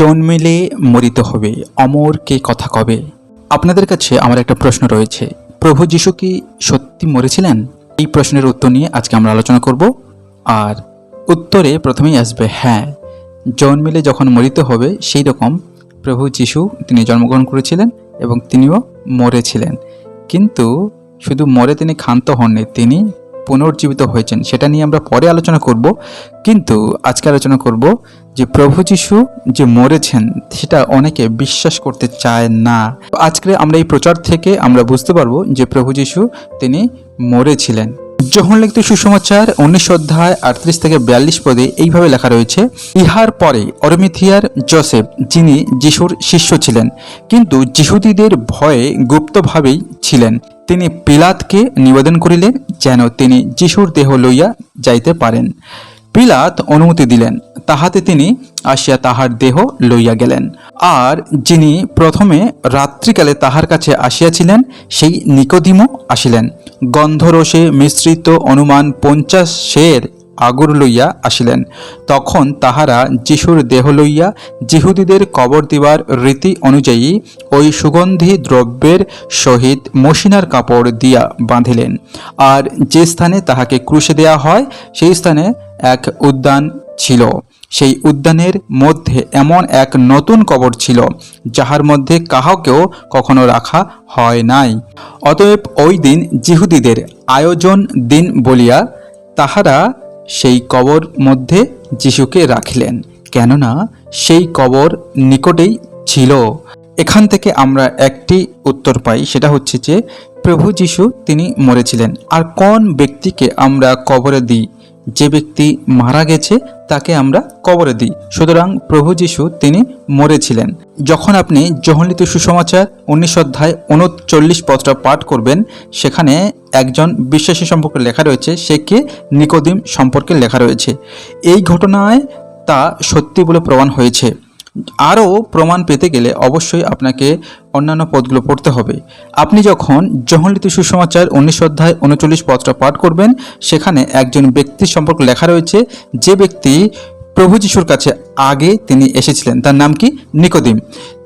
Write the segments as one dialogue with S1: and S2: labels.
S1: জন্মেলে মরিত হবে। অমর কে কথা কবে? আপনাদের কাছে আমার একটা প্রশ্ন রয়েছে। প্রভু যিশু কি সত্যি মরেছিলেন? এই প্রশ্নের উত্তর নিয়ে আজকে আমরা আলোচনা করব। আর উত্তরে প্রথমেই আসবে হ্যাঁ জন্মেলে যখন মরিত হবে, সেই রকম প্রভু যিশু তিনি জন্মগ্রহণ করেছিলেন এবং তিনিও মরেছিলেন। কিন্তু শুধু মরে তিনি ক্ষান্ত হননি, তিনি পুনর্জীবিত হয়েছেন, সেটা নিয়ে আমরা পরে আলোচনা করব। কিন্তু আজকে আলোচনা করব যে প্রভু যিশু যে মরেছেন, সেটা অনেকে বিশ্বাস করতে চায় না। আজকে আমরা এই প্রচার থেকে আমরা বুঝতে পারব যে প্রভু যিশু তিনি মরেছিলেন। যখন লিখিত সুসমাচার উনিশ অধ্যায় আটত্রিশ থেকে বিয়াল্লিশ পদে এইভাবে লেখা রয়েছে, ইহার পরে অরমিথিয়ার জোসেফ, যিনি যিশুর শিষ্য ছিলেন, কিন্তু যিহুদীদের ভয়ে গুপ্তভাবেই ছিলেন। তিনি পিলাতকে নিবেদন করিলেন যেন তিনি যিশুর দেহ লইয়া যাইতে পারেন। পিলাত অনুমতি দিলেন, তাহাতে তিনি আসিয়া তাহার দেহ লইয়া গেলেন। আর যিনি প্রথমে রাত্রিকালে তাহার কাছে আসিয়াছিলেন, সেই নিকোদিমও আসিলেন। গন্ধরসে মিশ্রিত অনুমান পঞ্চাশ শের আগুর লইয়া আসিলেন। তখন তাহারা যিশুর দেহ লইয়া জিহুদীদের কবর দিবার রীতি অনুযায়ী ওই সুগন্ধি দ্রব্যের সহিত মশিনার কাপড় দিয়া বাঁধিলেন। আর যে স্থানে তাহাকে ক্রুশে দেয়া হয়, সেই স্থানে এক উদ্যান ছিল। সেই উদ্যানের মধ্যে এমন এক নতুন কবর ছিল, যাহার মধ্যে কাহাকেও কখনো রাখা হয় নাই। অতএব ওই দিন জিহুদীদের আয়োজন দিন বলিয়া তাহারা সেই কবর মধ্যে যিশুকে রাখলেন, কেননা সেই কবর নিকটেই ছিল। এখান থেকে আমরা একটি উত্তর পাই, সেটা হচ্ছে যে, প্রভু যিশু, তিনি মরেছিলেন। আর কোন ব্যক্তিকে আমরা কবরে দিই? যে ব্যক্তি মারা গেছে, তাকে আমরা কবরে দিই। সুতরাং প্রভু যিশু, তিনি মরেছিলেন। যখন আপনি জহলিত সুসমাচার উনিশ অধ্যায় উনচল্লিশ পত্র পাঠ করবেন, সেখানে একজন বিশ্বাসী সম্পর্কে লেখা রয়েছে, সে কে? নিকোদিম সম্পর্কে লেখা রয়েছে। এই ঘটনায় তা সত্যি বলে প্রমাণ হয়েছে। আরও প্রমাণ পেতে গেলে অবশ্যই আপনাকে অন্যান্য পদগুলো পড়তে হবে। আপনি যখন জহলিত সুসমাচার উনিশ অধ্যায় উনচল্লিশ পদটা পাঠ করবেন, সেখানে একজন ব্যক্তির সম্পর্কে লেখা রয়েছে, যে ব্যক্তি প্রভু যিশুর কাছে আগে তিনি এসেছিলেন, তার নাম কি? নিকোদিম।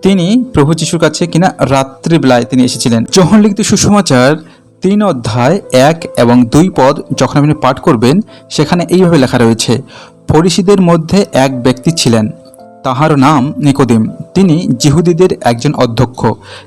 S1: তিনি প্রভু যিশুর কাছে কিনা রাত্রিবেলায় তিনি এসেছিলেন। যখন সুসমাচার তিন অধ্যায় এক এবং দুই পদ যখন আপনি পাঠ করবেন, সেখানে এইভাবে লেখা রয়েছে ফরিসিদের মধ্যে এক ব্যক্তি ছিলেন। তাহার নাম নিকোদিম। তিনি জিহুদীদের একজন অধ্যক্ষ।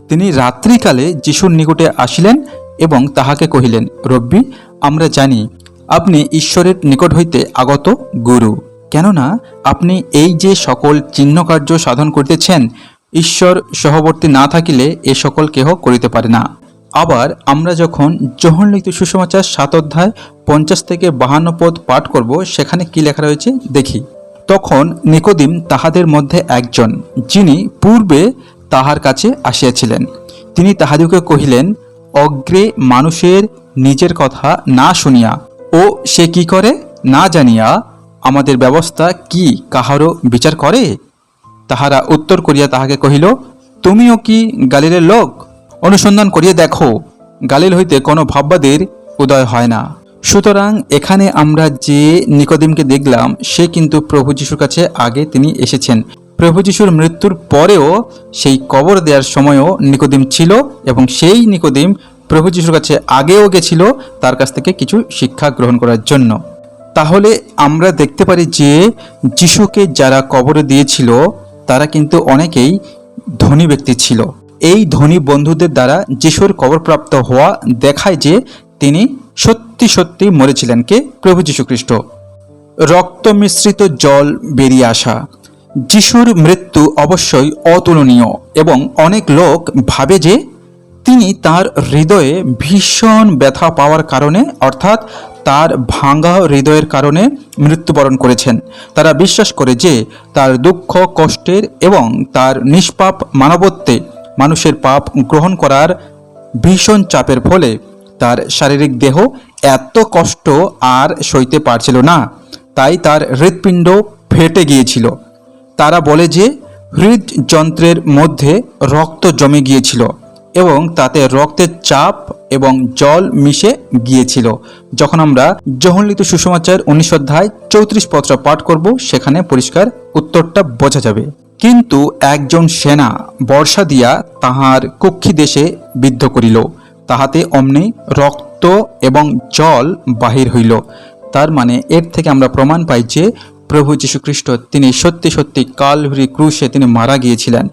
S1: তিনি রাত্রিকালে যিশুর নিকটে আসিলেন এবং তাহাকে কহিলেন, রব্বি, আমরা জানি আপনি ঈশ্বরের নিকট হইতে আগত গুরু। কেননা আপনি এই যে সকল চিহ্নকার্য সাধন করিতেছেন, ঈশ্বর সহবর্তী না থাকিলে এ সকল কেহ করিতে পারে না। আবার আমরা যখন জহন লিখিত সুসমাচার সাত অধ্যায় পঞ্চাশ থেকে বাহান্ন পদ পাঠ করব, সেখানে কি লেখা রয়েছে? দেখি। তখন নিকোদিম তাহাদের মধ্যে একজন, যিনি পূর্বে তাহার কাছে আসিয়াছিলেন। তিনি তাহাদিকে কহিলেন, অগ্রে মানুষের নিজের কথা না শুনিয়া, ও সে কি করে? না জানিয়া আমাদের ব্যবস্থা কি কাহারও বিচার করে? তাহারা উত্তর করিয়া তাহাকে কহিল, তুমিও কি গালিলের লোক? অনুসন্ধান করিয়া দেখো, গালিল হইতে কোনো ভাববাদের উদয় হয় না। সুতরাং এখানে আমরা যে নিকোদিমকে দেখলাম, সে কিন্তু প্রভু যিশুর কাছে আগে তিনি এসেছেন। প্রভু যিশুর মৃত্যুর পরেও সেই কবর দেওয়ার সময়ও নিকোদিম ছিল এবং সেই নিকোদিম প্রভু যিশুর কাছে আগেও গেছিল তার কাছ থেকে কিছু শিক্ষা গ্রহণ করার জন্য। তাহলে আমরা দেখতে পারি যে যিশুকে যারা কবরে দিয়েছিল, তারা কিন্তু অনেকেই ধনী ব্যক্তি ছিল। এই ধনী বন্ধুদের দ্বারা যিশুর কবরপ্রাপ্ত হওয়া দেখায় যে তিনি সত্যি সত্যি মরেছিলেন কে? প্রভু যীশু খ্রিস্ট রক্ত মিশ্রিত জল বেরিয়ে আসা। যিশুর মৃত্যু অবশ্যই অতুলনীয় এবং অনেক লোক ভাবে যে তিনি তার হৃদয়ে ভীষণ ব্যথা পাওয়ার কারণে, অর্থাৎ তার ভাঙা হৃদয়ের কারণে মৃত্যুবরণ করেছেন। তারা বিশ্বাস করে যে তার দুঃখ, কষ্টের এবং তার নিষ্পাপ মানবত্বে মানুষের পাপ গ্রহণ করার ভীষণ চাপের ফলে তার শারীরিক দেহ এত কষ্ট আর সইতে পারছিল না। তাই তার হৃৎপিণ্ড ফেটে গিয়েছিল। তারা বলে যে, হৃদযন্ত্রের মধ্যে রক্ত জমে গিয়েছিল এবং তাতে রক্তের চাপ এবং জল মিশে গিয়েছিল। যখন আমরা জহনলিত সুসমাচার উনিশ অধ্যায় চৌত্রিশ পত্র পাঠ করব, সেখানে পরিষ্কার উত্তরটা বোঝা যাবে। কিন্তু একজন সেনা বর্ষা দিয়া তাহার কক্ষী দেশে বিদ্ধ করিল। তাহাতে অমনি রক্ত এবং জল বাহির হইল। তার মানে এর থেকে আমরা প্রমাণ পাই যে প্রভু যীশুখ্রিস্ট তিনি সত্যি সত্যি কালভরি ক্রুশে তিনি মারা গিয়েছিলেন।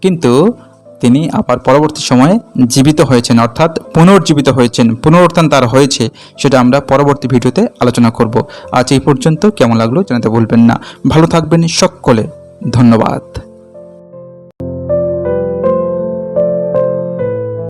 S1: কিন্তু তিনি আবার পরবর্তী সময়ে জীবিত হয়েছেন, অর্থাৎ পুনর্জীবিত হয়েছেন, পুনরুত্থান তার হয়েছে, সেটা আমরা পরবর্তী ভিডিওতে আলোচনা করব। আজ এই পর্যন্ত কেমন লাগল জানাতে বলবেন না। ভালো থাকবেন সকলে। ধন্যবাদ।